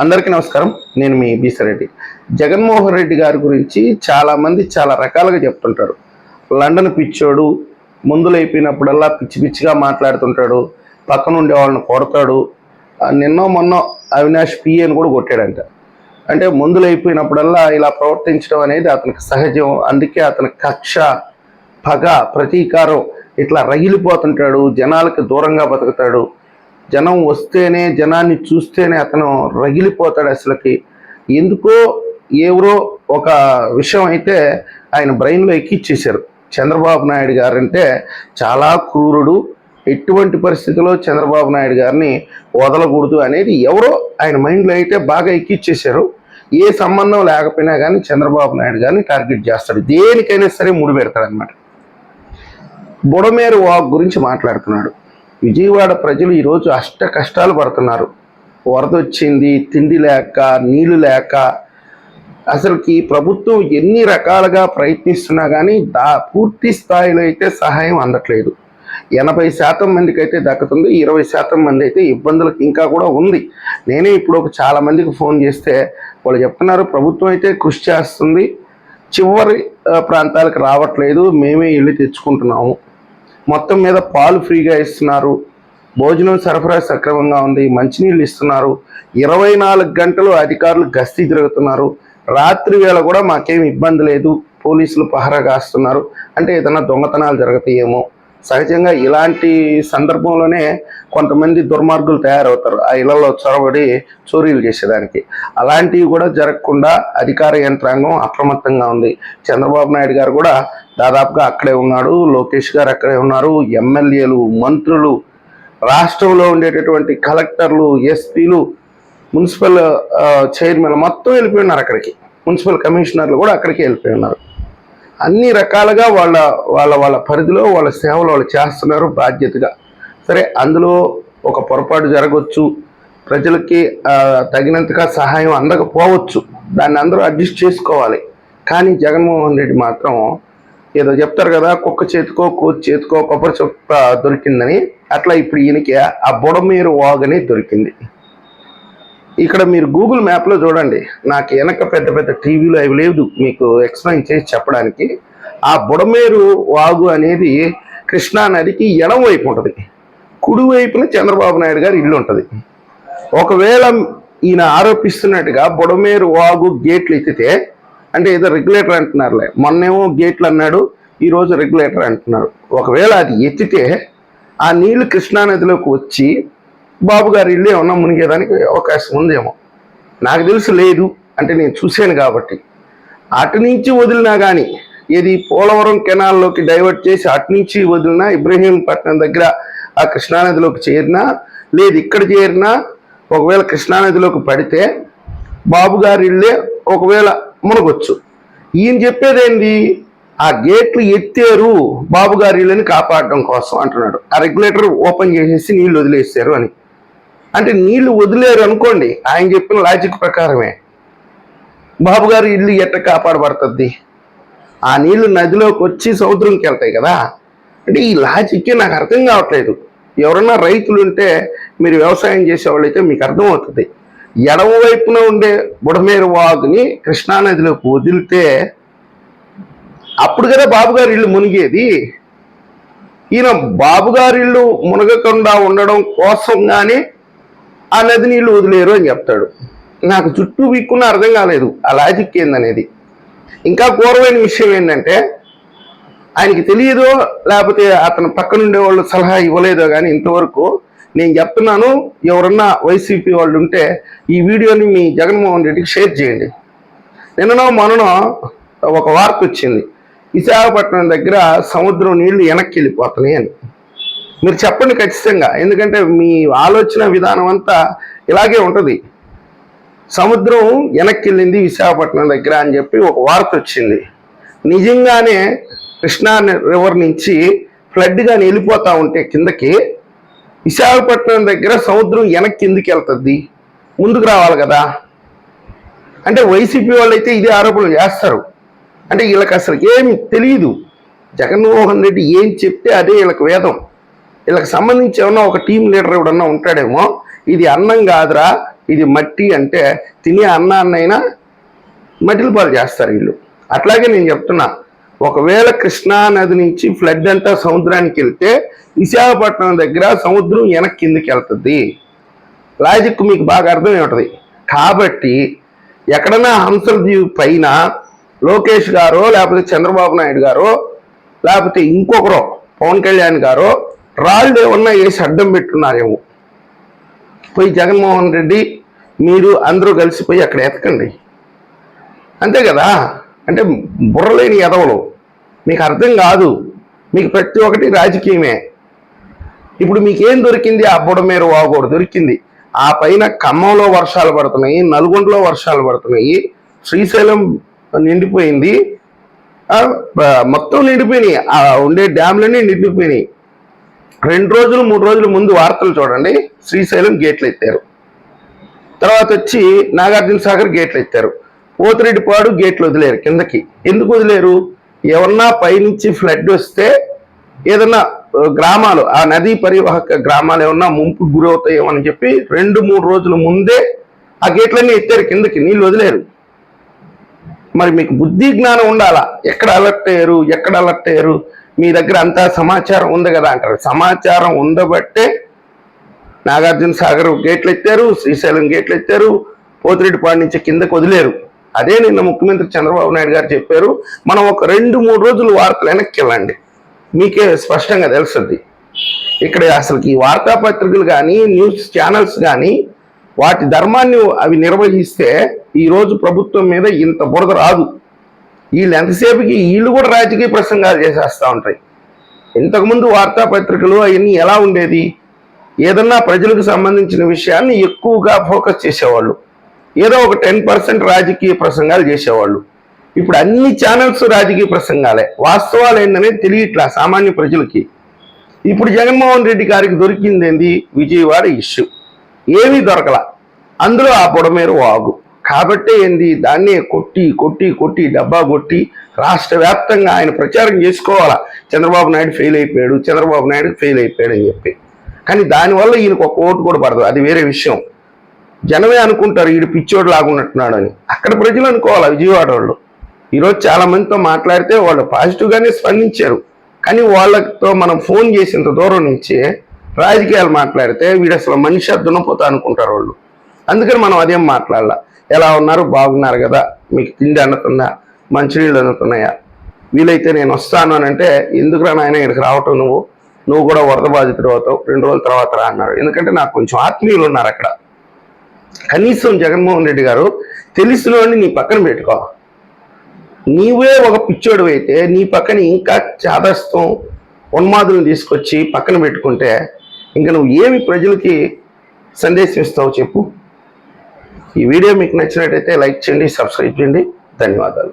అందరికీ నమస్కారం. నేను మీ బీసరెడ్డి జగన్మోహన్ రెడ్డి గారి గురించి చాలామంది చాలా రకాలుగా చెప్తుంటారు. లండన్ పిచ్చోడు మందులు అయిపోయినప్పుడల్లా పిచ్చి పిచ్చిగా మాట్లాడుతుంటాడు పక్కన ఉండే వాళ్ళని కొడతాడు. నిన్నో మొన్నో అవినాష్ పిఏని కూడా కొట్టాడంట. అంటే మందులు అయిపోయినప్పుడల్లా ఇలా ప్రవర్తించడం అనేది అతనికి సహజం. అందుకే అతని కక్ష పగ ప్రతీకారం ఇట్లా రగిలిపోతుంటాడు జనాలకి దూరంగా బతుకుతాడు. జనం వస్తేనే జనాన్ని చూస్తేనే అతను రగిలిపోతాడు అసలుకి. ఎందుకో ఎవరో ఒక విషయం అయితే ఆయన బ్రెయిన్లో ఎక్కిచ్చేశారు. చంద్రబాబు నాయుడు గారు అంటే చాలా క్రూరుడు. ఎటువంటి పరిస్థితిలో చంద్రబాబు నాయుడు గారిని వదలకూడదు అనేది ఎవరో ఆయన మైండ్లో అయితే బాగా ఎక్కిచ్చేశారు. ఏ సంబంధం లేకపోయినా కానీ చంద్రబాబు నాయుడు గారిని టార్గెట్ చేస్తాడు. దేనికైనా సరే ముడి పెడతాడు అనమాట బుడమేరు వాక్ గురించి మాట్లాడుతున్నాడు. విజయవాడ ప్రజలు ఈరోజు అష్ట కష్టాలు పడుతున్నారు. వరద వచ్చింది తిండి లేక నీళ్ళు లేక. అసలుకి ప్రభుత్వం ఎన్ని రకాలుగా ప్రయత్నిస్తున్నా కానీ దా పూర్తి స్థాయిలో అయితే సహాయం అందట్లేదు. ఎనభై శాతం మందికి అయితే దక్కుతుంది ఇరవై శాతం మంది అయితే ఇబ్బందులకు ఇంకా కూడా ఉంది. నేనే ఇప్పుడు ఒక చాలా మందికి ఫోన్ చేస్తే వాళ్ళు చెప్తున్నారు ప్రభుత్వం అయితే కృషి చేస్తుంది. చివరి ప్రాంతాలకు రావట్లేదు మేమే ఇల్లు తెచ్చుకుంటున్నాము. మొత్తం మీద పాలు ఫ్రీగా ఇస్తున్నారు. భోజనం సరఫరా సక్రమంగా ఉంది. మంచినీళ్ళు ఇస్తున్నారు. ఇరవై నాలుగు గంటలు అధికారులు గస్తీ తిరుగుతున్నారు. రాత్రి వేళ కూడా మాకేం ఇబ్బంది లేదు. పోలీసులు పహరా కాస్తున్నారు. అంటే ఏదైనా దొంగతనాలు జరుగుతాయేమో. సహజంగా ఇలాంటి సందర్భంలోనే కొంతమంది దుర్మార్గులు తయారవుతారు. ఆ ఇళ్ళలో చొరబడి చోరీలు చేసేదానికి. అలాంటివి కూడా జరగకుండా అధికార యంత్రాంగం అప్రమత్తంగా ఉంది. చంద్రబాబు నాయుడు గారు కూడా దాదాపుగా అక్కడే ఉన్నాడు. లోకేష్ గారు అక్కడే ఉన్నారు. ఎమ్మెల్యేలు మంత్రులు రాష్ట్రంలో ఉండేటటువంటి కలెక్టర్లు ఎస్పీలు మున్సిపల్ చైర్మన్ మొత్తం వెళ్ళిపోయి ఉన్నారు అక్కడికి. మున్సిపల్ కమిషనర్లు కూడా అక్కడికి వెళ్ళిపోయి ఉన్నారు అన్ని రకాలుగా వాళ్ళ వాళ్ళ వాళ్ళ పరిధిలో వాళ్ళ సేవలు వాళ్ళు చేస్తున్నారు బాధ్యతగా. సరే అందులో ఒక పొరపాటు జరగవచ్చు ప్రజలకి తగినంతగా సహాయం అందకపోవచ్చు. దాన్ని అందరూ అడ్జస్ట్ చేసుకోవాలి. కానీ జగన్మోహన్ రెడ్డి మాత్రం ఏదో చెప్తారు కదా కుక్క చేతికో కోతి చేతికో కొబ్బరి చొక్క దొరికిందని. అట్లా ఇప్పుడు ఈయనకి ఆ బుడమీరు వాగనే దొరికింది. ఇక్కడ మీరు గూగుల్ మ్యాప్లో చూడండి. నాకు వెనక పెద్ద పెద్ద టీవీలు అవి లేదు మీకు ఎక్స్ప్లెయిన్ చేసి చెప్పడానికి. ఆ బుడమేరు వాగు అనేది కృష్ణా నదికి ఎడం వైపు ఉంటుంది. కుడివైపున చంద్రబాబు నాయుడు గారి ఇల్లు ఉంటుంది. ఒకవేళ ఈయన ఆరోపిస్తున్నట్టుగా బుడమేరు వాగు గేట్లు ఎత్తితే అంటే ఏదో రెగ్యులేటర్ అంటున్నారులే. మొన్నేమో గేట్లు అన్నాడు ఈరోజు రెగ్యులేటర్ అంటున్నాడు. ఒకవేళ అది ఎత్తితే ఆ నీళ్ళు కృష్ణానదిలోకి వచ్చి బాబు గారు ఇల్లు ఏమన్నా మునిగేదానికి అవకాశం ఉందేమో. నాకు తెలుసు లేదు. అంటే నేను చూశాను కాబట్టి. అటు నుంచి వదిలినా కానీ ఇది పోలవరం కెనాల్లోకి డైవర్ట్ చేసి అటు నుంచి వదిలినా ఇబ్రహీంపట్నం దగ్గర ఆ కృష్ణానదిలోకి చేరినా లేదు ఇక్కడ చేరినా ఒకవేళ కృష్ణానదిలోకి పడితే బాబు గారి ఇళ్ళే ఒకవేళ మునగొచ్చు. ఈయన చెప్పేదేంది? ఆ గేట్లు ఎత్తారు బాబు గారి ఇళ్ళని కాపాడడం కోసం అంటున్నాడు. ఆ రెగ్యులేటర్ ఓపెన్ చేసేసి నీళ్ళు వదిలేసారు అని. అంటే నీళ్ళు వదిలేరు అనుకోండి ఆయన చెప్పిన లాజిక్ ప్రకారమే. బాబు గారు ఇల్లు ఎట్ట కాపాడబడుతుంది? ఆ నీళ్ళు నదిలోకి వచ్చి సముద్రంకి వెళ్తాయి కదా. అంటే ఈ లాజిక్కి నాకు అర్థం కావట్లేదు. ఎవరన్నా రైతులు ఉంటే మీరు వ్యవసాయం చేసేవాళ్ళైతే మీకు అర్థమవుతుంది. ఎడమ వైపున ఉండే బుడమేరు వాగుని కృష్ణానదిలోకి వదిలితే అప్పుడు కదా బాబుగారి ఇల్లు మునిగేది. ఈయన బాబు ఇల్లు మునగకుండా ఉండడం కోసం కానీ ఆ నది నీళ్ళు వదిలేరు అని చెప్తాడు. నాకు చుట్టూ వీక్కున్న అర్థం కాలేదు. ఆ లాజిక్ ఏందనేది ఇంకా ఘోరమైన విషయం ఏంటంటే ఆయనకి తెలియదో లేకపోతే అతను పక్కనుండే వాళ్ళు సలహా ఇవ్వలేదో కానీ ఇంతవరకు నేను చెప్తున్నాను ఎవరన్నా వైసీపీ వాళ్ళు ఉంటే ఈ వీడియోని మీ జగన్మోహన్ రెడ్డికి షేర్ చేయండి. నిన్ననో మొన్ననో ఒక వార్త వచ్చింది. విశాఖపట్నం దగ్గర సముద్రం నీళ్ళు వెనక్కి వెళ్ళిపోతున్నాయి అని. మీరు చెప్పండి ఖచ్చితంగా. ఎందుకంటే మీ ఆలోచన విధానం అంతా ఇలాగే ఉంటుంది. సముద్రం వెనక్కి వెళ్ళింది విశాఖపట్నం దగ్గర అని చెప్పి ఒక వార్త వచ్చింది. నిజంగానే కృష్ణా రివర్ నుంచి ఫ్లడ్గా వెళ్ళిపోతూ ఉంటే కిందకి విశాఖపట్నం దగ్గర సముద్రం వెనక్కి ఎందుకు వెళ్తుంది? ముందుకు రావాలి కదా. అంటే వైసీపీ వాళ్ళు అయితే ఇదే ఆరోపణలు చేస్తారు. అంటే వీళ్ళకి అసలు ఏమి తెలియదు జగన్మోహన్ రెడ్డి ఏం చెప్తే అదే వీళ్ళకి వేదం. వీళ్ళకి సంబంధించి ఏమన్నా ఒక టీం లీడర్ ఎవడన్నా ఉంటాడేమో ఇది అన్నం కాదురా ఇది మట్టి అంటే తినే అన్నాన్నైనా మట్టిల పాలు చేస్తారు వీళ్ళు. అట్లాగే నేను చెప్తున్నా ఒకవేళ కృష్ణా నది నుంచి ఫ్లడ్ అంతా సముద్రానికి వెళ్తే విశాఖపట్నం దగ్గర సముద్రం వెనక్కి కిందికి వెళ్తుంది. లాజిక్ మీకు బాగా అర్థమై ఉంటుంది కాబట్టి ఎక్కడన్నా హంసల దీవి పైన లోకేష్ గారో లేకపోతే చంద్రబాబు నాయుడు గారో లేకపోతే ఇంకొకరో పవన్ కళ్యాణ్ గారో రాళ్ళు ఏమన్నా వేసి అడ్డం పెట్టున్నారేమో. పోయి జగన్మోహన్ రెడ్డి మీరు అందరూ కలిసిపోయి అక్కడ ఎతకండి. అంతే కదా? అంటే బుర్రలేని ఎదవలు. మీకు అర్థం కాదు. మీకు ప్రతి ఒక్కటి రాజకీయమే. ఇప్పుడు మీకేం దొరికింది? ఆ బుడమేరు వాగోడు దొరికింది. ఆ పైన ఖమ్మంలో వర్షాలు పడుతున్నాయి నల్గొండలో వర్షాలు పడుతున్నాయి శ్రీశైలం నిండిపోయింది. మొత్తం నిండిపోయినాయి. ఆ ఉండే డ్యామ్లన్నీ నిండిపోయినాయి. రెండు రోజులు మూడు రోజుల ముందు వార్తలు చూడండి. శ్రీశైలం గేట్లు ఎత్తారు. తర్వాత వచ్చి నాగార్జున సాగర్ గేట్లు ఎత్తారు. పోతిరెడ్డిపాడు గేట్లు వదిలేరు కిందకి. ఎందుకు వదిలేరు? ఎవరన్నా పైనుంచి ఫ్లడ్ వస్తే ఏదన్నా గ్రామాలు ఆ నదీ పరివాహక గ్రామాలు ఏమన్నా ముంపు గురవుతాయేమని చెప్పి రెండు మూడు రోజుల ముందే ఆ గేట్లన్నీ ఎత్తారు కిందకి. నీళ్ళు వదిలేరు. మరి మీకు బుద్ధి జ్ఞానం ఉండాలా? ఎక్కడ అలర్ట్ అయ్యారు? ఎక్కడ అలర్ట్ అయ్యారు? మీ దగ్గర అంతా సమాచారం ఉంది కదా అంటారు. సమాచారం ఉండబట్టే నాగార్జున సాగర్ గేట్లు ఎత్తారు శ్రీశైలం గేట్లు ఎత్తారు పోతిరెడ్డిపాడు నుంచి కిందకు వదిలేరు. అదే నిన్న ముఖ్యమంత్రి చంద్రబాబు నాయుడు గారు చెప్పారు. మనం ఒక రెండు మూడు రోజులు వార్తలు వెనక్కి వెళ్ళండి. మీకే స్పష్టంగా తెలుస్తుంది. ఇక్కడ అసలుకి ఈ వార్తాపత్రికలు కానీ న్యూస్ ఛానల్స్ కానీ వాటి ధర్మాన్ని అవి నిర్వహిస్తే ఈరోజు ప్రభుత్వం మీద ఇంత బురద రాదు. వీళ్ళు ఎంతసేపుకి వీళ్ళు కూడా రాజకీయ ప్రసంగాలు చేసేస్తూ ఉంటాయి. ఇంతకుముందు వార్తాపత్రికలు అవన్నీ ఎలా ఉండేది? ఏదన్నా ప్రజలకు సంబంధించిన విషయాన్ని ఎక్కువగా ఫోకస్ చేసేవాళ్ళు. ఏదో ఒక టెన్ పర్సెంట్ రాజకీయ ప్రసంగాలు చేసేవాళ్ళు. ఇప్పుడు అన్ని ఛానల్స్ రాజకీయ ప్రసంగాలే. వాస్తవాలు ఏంటనేది తెలియట్లా సామాన్య ప్రజలకి. ఇప్పుడు జగన్మోహన్ రెడ్డి గారికి దొరికింది ఏంది విజయవాడ ఇష్యూ. ఏమీ దొరకల. అందులో ఆ పొడమేరు వాగు. కాబట్టే ఏంది? దాన్నే కొట్టి కొట్టి కొట్టి డబ్బా కొట్టి రాష్ట్ర వ్యాప్తంగా ఆయన ప్రచారం చేసుకోవాలా? చంద్రబాబు నాయుడు ఫెయిల్ అయిపోయాడు చంద్రబాబు నాయుడు ఫెయిల్ అయిపోయాడు అని చెప్పి. కానీ దానివల్ల ఈయనకు ఒక ఓటు కూడా పడదు. అది వేరే విషయం. జనమే అనుకుంటారు ఈడు పిచ్చోడు లాగున్నట్టున్నాడు అని అక్కడ ప్రజలు అనుకోవాలి విజయవాడ వాళ్ళు ఈరోజు చాలామందితో మాట్లాడితే వాళ్ళు పాజిటివ్గానే స్పందించారు. కానీ వాళ్ళతో మనం ఫోన్ చేసేంత దూరం నుంచి రాజకీయాలు మాట్లాడితే వీడు అసలు మనిషి దున్నపోతా అనుకుంటారు వాళ్ళు. అందుకని మనం అదేం మాట్లాడాల. ఎలా ఉన్నారు? బాగున్నారు కదా? మీకు తిండి అందుతుందా? మంచినీళ్ళు అందుతున్నాయా? వీలైతే నేను వస్తాను అని అంటే ఎందుకురా నాయన ఇక్కడికి రావటం నువ్వు? నువ్వు కూడా వరద బాధితుడు అవుతావు. రెండు రోజుల తర్వాత రా అన్నారు. ఎందుకంటే నాకు కొంచెం ఆత్మీయులు ఉన్నారు అక్కడ. కనీసం జగన్మోహన్ రెడ్డి గారు తెలిసిన నీ పక్కన పెట్టుకో. నీవే ఒక పిచ్చోడు అయితే నీ పక్కన ఇంకా చాదస్తం ఉన్మాదులను తీసుకొచ్చి పక్కన పెట్టుకుంటే ఇంకా నువ్వు ఏమి ప్రజలకి సందేశం ఇస్తావు చెప్పు? ఈ వీడియో మీకు నచ్చినట్టయితే లైక్ చేయండి సబ్స్క్రైబ్ చేయండి. ధన్యవాదాలు.